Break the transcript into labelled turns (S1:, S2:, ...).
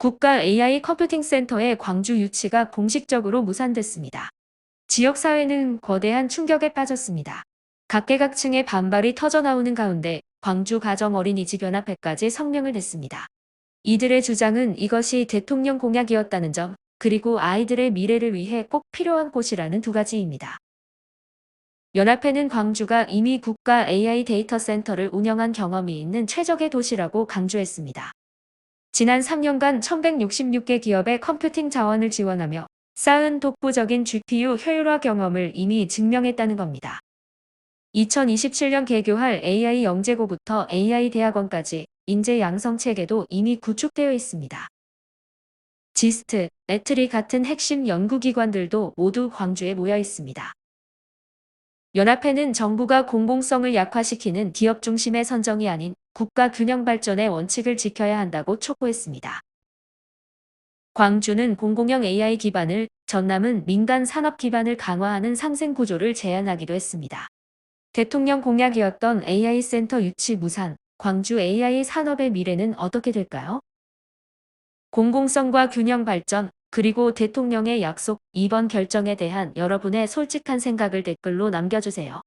S1: 국가 AI 컴퓨팅 센터의 광주 유치가 공식적으로 무산됐습니다. 지역사회는 거대한 충격에 빠졌습니다. 각계각층의 반발이 터져나오는 가운데 광주 가정 어린이집 연합회까지 성명을 냈습니다. 이들의 주장은 이것이 대통령 공약이었다는 점, 그리고 아이들의 미래를 위해 꼭 필요한 곳이라는 두 가지입니다. 연합회는 광주가 이미 국가 AI 데이터 센터를 운영한 경험이 있는 최적의 도시라고 강조했습니다. 지난 3년간 1166개 기업의 컴퓨팅 자원을 지원하며 쌓은 독보적인 GPU 효율화 경험을 이미 증명했다는 겁니다. 2027년 개교할 AI 영재고부터 AI 대학원까지 인재 양성 체계도 이미 구축되어 있습니다. 지스트, 애트리 같은 핵심 연구기관들도 모두 광주에 모여 있습니다. 연합회는 정부가 공공성을 약화시키는 기업 중심의 선정이 아닌 국가 균형 발전의 원칙을 지켜야 한다고 촉구했습니다. 광주는 공공형 AI 기반을, 전남은 민간 산업 기반을 강화하는 상생 구조를 제안하기도 했습니다. 대통령 공약이었던 AI 센터 유치 무산, 광주 AI 산업의 미래는 어떻게 될까요? 공공성과 균형 발전, 그리고 대통령의 약속, 이번 결정에 대한 여러분의 솔직한 생각을 댓글로 남겨주세요.